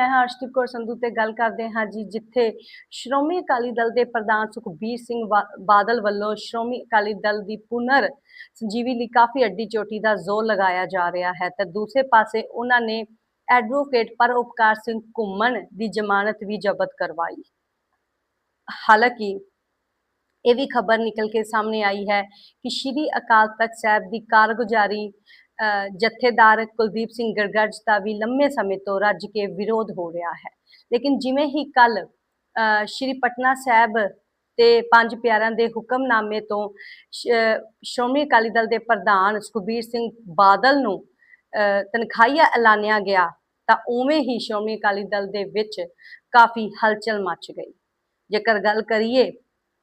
ਮੈਂ ਹਾਂ ਅਰਸ਼ਦੀਪ ਕੌਰ ਸੰਧੂ ਤੇ ਗੱਲ ਕਰਦੇ ਹਾਂ ਜੀ, ਜਿੱਥੇ ਸ਼੍ਰੋਮਣੀ ਅਕਾਲੀ ਦਲ ਦੇ ਪ੍ਰਧਾਨ ਸੁਖਬੀਰ ਸਿੰਘ ਬਾਦਲ ਵੱਲੋਂ ਸ਼੍ਰੋਮਣੀ ਅਕਾਲੀ ਦਲ ਦੀ ਪੁਨਰ ਸੰਜੀਵੀ ਲਈ ਕਾਫੀ ਅੱਡੀ ਚੋਟੀ ਦਾ ਜ਼ੋਰ ਲਗਾਇਆ ਜਾ ਰਿਹਾ ਹੈ। ਤੇ ਦੂਸਰੇ ਪਾਸੇ ਉਹਨਾਂ ਨੇ ਐਡਵੋਕੇਟ ਪਰ ਉਪਕਾਰ ਸਿੰਘ ਘੁੰਮਣ ਦੀ ਜ਼ਮਾਨਤ ਵੀ ਜ਼ਬਤ ਕਰਵਾਈ। ਹਾਲਾਂਕਿ ਇਹ ਵੀ ਖਬਰ ਨਿਕਲ ਕੇ ਸਾਹਮਣੇ ਆਈ ਹੈ ਕਿ ਸ਼੍ਰੀ ਅਕਾਲ ਤਖਤ ਸਾਹਿਬ ਦੀ ਕਾਰਗੁਜ਼ਾਰੀ ਜਥੇਦਾਰ ਕੁਲਦੀਪ ਸਿੰਘ ਗਰਗੜ ਦਾ ਵੀ ਲੰਮੇ ਸਮੇਂ ਤੋਂ ਰੱਜ ਕੇ ਵਿਰੋਧ ਹੋ ਰਿਹਾ ਹੈ। ਲੇਕਿਨ ਜਿਵੇਂ ਹੀ ਕੱਲ ਸ਼੍ਰੀ ਪਟਨਾ ਸਾਹਿਬ ਤੇ ਪੰਜ ਪਿਆਰਿਆਂ ਦੇ ਹੁਕਮਨਾਮੇ ਤੋਂ ਸ਼੍ਰੋਮਣੀ ਅਕਾਲੀ ਦਲ ਦੇ ਪ੍ਰਧਾਨ ਸੁਖਬੀਰ ਸਿੰਘ ਬਾਦਲ ਨੂੰ ਅ, ਤਨਖਾਹੀਆ ਐਲਾਨਿਆ ਗਿਆ ਤਾਂ ਉਵੇਂ ਹੀ ਸ਼੍ਰੋਮਣੀ ਅਕਾਲੀ ਦਲ ਦੇ ਵਿੱਚ ਕਾਫੀ ਹਲਚਲ ਮਚ ਗਈ। ਜੇਕਰ ਗੱਲ ਕਰੀਏ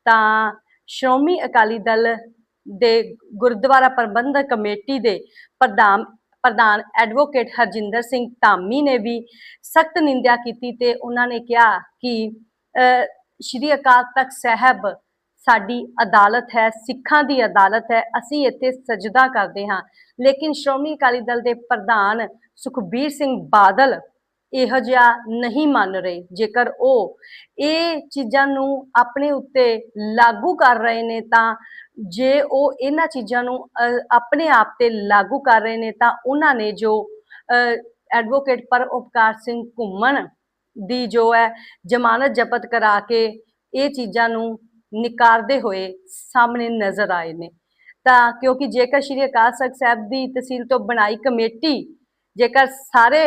ਤਾਂ ਸ਼੍ਰੋਮਣੀ ਅਕਾਲੀ ਦਲ ਦੇ ਗੁਰਦੁਆਰਾ ਪ੍ਰਬੰਧਕ ਕਮੇਟੀ ਦੇ ਪ੍ਰਧਾਨ ਪ੍ਰਧਾਨ ਐਡਵੋਕੇਟ ਹਰਜਿੰਦਰ ਸਿੰਘ ਧਾਮੀ ਨੇ ਵੀ ਸਖਤ ਨਿੰਦਿਆ ਕੀਤੀ ਤੇ ਉਹਨਾਂ ਨੇ ਕਿਹਾ ਕਿ ਸ਼੍ਰੀ ਅਕਾਲ ਤਖਤ ਸਾਹਿਬ ਸਾਡੀ ਅਦਾਲਤ ਹੈ, ਸਿੱਖਾਂ ਦੀ ਅਦਾਲਤ ਹੈ, ਅਸੀਂ ਇੱਥੇ ਸਜਦਾ ਕਰਦੇ ਹਾਂ। ਲੇਕਿਨ ਸ਼੍ਰੋਮਣੀ ਅਕਾਲੀ ਦਲ ਦੇ ਪ੍ਰਧਾਨ ਸੁਖਬੀਰ ਸਿੰਘ ਬਾਦਲ ਇਹੋ ਜਿਹਾ ਨਹੀਂ ਮੰਨ ਰਹੇ, ਜੇਕਰ ਉਹ ਇਹ ਚੀਜ਼ਾਂ ਨੂੰ ਆਪਣੇ ਉੱਤੇ ਲਾਗੂ ਕਰ ਰਹੇ ਨੇ ਤਾਂ ਜੇ ਉਹ ਇਹਨਾਂ ਚੀਜ਼ਾਂ ਨੂੰ ਆਪਣੇ ਆਪ ਤੇ ਲਾਗੂ ਕਰ ਰਹੇ ਨੇ ਤਾਂ ਉਹਨਾਂ ਨੇ ਜੋ ਐਡਵੋਕੇਟ ਪਰ ਉਪਕਾਰ ਸਿੰਘ ਘੁੰਮਣ ਦੀ ਜੋ ਹੈ ਜ਼ਮਾਨਤ ਜ਼ਬਤ ਕਰਾ ਕੇ ਇਹ ਚੀਜ਼ਾਂ ਨੂੰ ਨਿਕਾਰਦੇ ਹੋਏ ਸਾਹਮਣੇ ਨਜ਼ਰ ਆਏ ਨੇ। ਤਾਂ ਕਿਉਂਕਿ ਜੇਕਰ ਸ਼੍ਰੀ ਅਕਾਲ ਤਖਤ ਸਾਹਿਬ ਦੀ ਤਹਿਸੀਲ ਤੋਂ ਬਣਾਈ ਕਮੇਟੀ, ਜੇਕਰ ਸਾਰੇ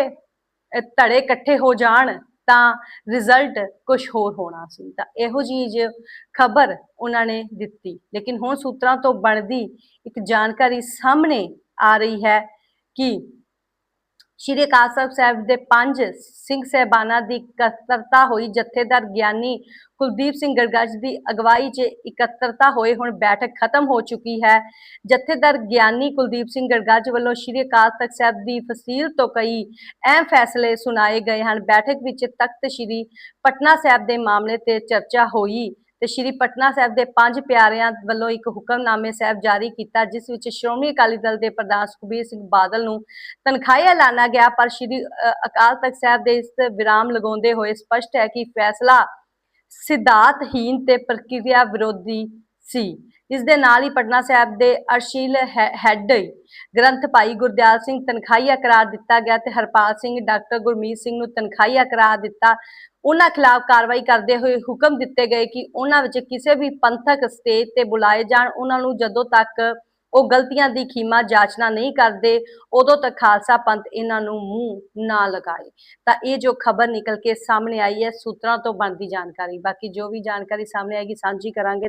ਧੜੇ ਇਕੱਠੇ ਹੋ ਜਾਣ ਤਾਂ ਰਿਜ਼ਲਟ ਕੁਝ ਹੋਰ ਹੋਣਾ ਸੀ। ਤਾਂ ਇਹੋ ਜਿਹੀ ਖਬਰ ਉਹਨਾਂ ਨੇ ਦਿੱਤੀ। ਲੇਕਿਨ ਹੁਣ ਸੂਤਰਾਂ ਤੋਂ ਬਣਦੀ ਇੱਕ ਜਾਣਕਾਰੀ ਸਾਹਮਣੇ ਆ ਰਹੀ ਹੈ ਕਿ ਸ਼੍ਰੀ ਅਕਾਲ ਤਖ਼ਤ ਸਾਹਿਬ ਦੇ ਪੰਜ ਸਿੰਘ ਸਹਿਬਾਨਾਂ ਦੀ ਇਕੱਤਰਤਾ ਹੋਈ। ਜਥੇਦਾਰ ਗਿਆਨੀ ਕੁਲਦੀਪ ਸਿੰਘ ਗੜਗੜ ਦੀ ਅਗਵਾਈ 'ਚ ਇਕੱਤਰਤਾ ਹੋਏ। ਹੁਣ ਬੈਠਕ ਖਤਮ ਹੋ ਚੁੱਕੀ ਹੈ। ਜਥੇਦਾਰ ਗਿਆਨੀ ਕੁਲਦੀਪ ਸਿੰਘ ਗੜਗੜ ਵੱਲੋਂ ਸ਼੍ਰੀ ਅਕਾਲ ਤਖ਼ਤ ਸਾਹਿਬ ਦੀ ਫਸੀਲ ਤੋਂ ਕਈ ਅਹਿਮ ਫੈਸਲੇ ਸੁਣਾਏ ਗਏ ਹਨ। ਬੈਠਕ ਵਿੱਚ ਤਖਤ ਸ਼੍ਰੀ ਪਟਨਾ ਸਾਹਿਬ ਦੇ ਮਾਮਲੇ ਤੇ ਚਰਚਾ ਹੋਈ। ਤੇ ਸ਼੍ਰੀ ਪਟਨਾ ਸਾਹਿਬ ਦੇ ਪੰਜ ਪਿਆਰਿਆਂ ਵੱਲੋਂ ਇੱਕ ਹੁਕਮਨਾਮੇ ਸਾਹਿਬ ਜਾਰੀ ਕੀਤਾ ਜਿਸ ਵਿੱਚ ਸ਼੍ਰੋਮਣੀ ਅਕਾਲੀ ਦਲ ਦੇ ਪ੍ਰਧਾਨ ਸੁਖਬੀਰ ਸਿੰਘ ਬਾਦਲ ਨੂੰ ਤਨਖਾਹ ਐਲਾਨਾ ਗਿਆ ਪਰ ਸ਼੍ਰੀ ਅ, ਅਕਾਲ ਤਖਤ ਸਾਹਿਬ ਦੇ ਇਸ ਵਿਰਾਮ ਲਗਾਉਂਦੇ ਹੋਏ ਸਪਸ਼ਟ ਹੈ ਕਿ ਫੈਸਲਾ ਸਿਧਾਂਤਹੀਨ ਤੇ ਪ੍ਰਕਿਰਿਆ ਵਿਰੋਧੀ ਸੀ। ਇਸ ਦੇ ਨਾਲ ਹੀ ਪਟਨਾ ਸਾਹਿਬ ਦੇ ਅਰਸ਼ੀਲ ਹੈ- ਹੈੱਡ ਗ੍ਰੰਥ ਭਾਈ ਗੁਰਦਿਆਲ ਸਿੰਘ ਤਨਖਾਹੀਆ ਕਰਾਰ ਦਿੱਤਾ ਗਿਆ ਤੇ ਹਰਪਾਲ ਸਿੰਘ, ਡਾਕਟਰ ਗੁਰਮੀਤ ਸਿੰਘ ਨੂੰ ਤਨਖਾਹੀਆ ਕਰਾਰ ਦਿੱਤਾ। ਉਹਨਾਂ ਖਿਲਾਫ ਕਾਰਵਾਈ ਕਰਦੇ ਹੋਏ ਹੁਕਮ ਦਿੱਤੇ ਗਏ ਕਿ ਉਹਨਾਂ ਵਿੱਚ ਕਿਸੇ ਵੀ ਪੰਥਕ ਸਟੇਜ ਤੇ ਬੁਲਾਏ ਜਾਣ। ਉਹਨਾਂ ਨੂੰ ਜਦੋਂ ਤੱਕ ਉਹ ਗਲਤੀਆਂ ਦੀ ਖੀਮਾ ਜਾਚਨਾ ਨਹੀਂ ਕਰਦੇ, ਉਦੋਂ ਤੱਕ ਖਾਲਸਾ ਪੰਥ ਇਹਨਾਂ ਨੂੰ ਮੂੰਹ ਨਾ ਲਗਾਏ। ਤਾਂ ਇਹ ਜੋ ਖਬਰ ਨਿਕਲ ਕੇ ਸਾਹਮਣੇ ਆਈ ਹੈ, ਸੂਤਰਾਂ ਤੋਂ ਬਣਦੀ ਜਾਣਕਾਰੀ। ਬਾਕੀ ਜੋ ਵੀ ਜਾਣਕਾਰੀ ਸਾਹਮਣੇ ਆਏਗੀ, ਸਾਂਝੀ ਕਰਾਂਗੇ।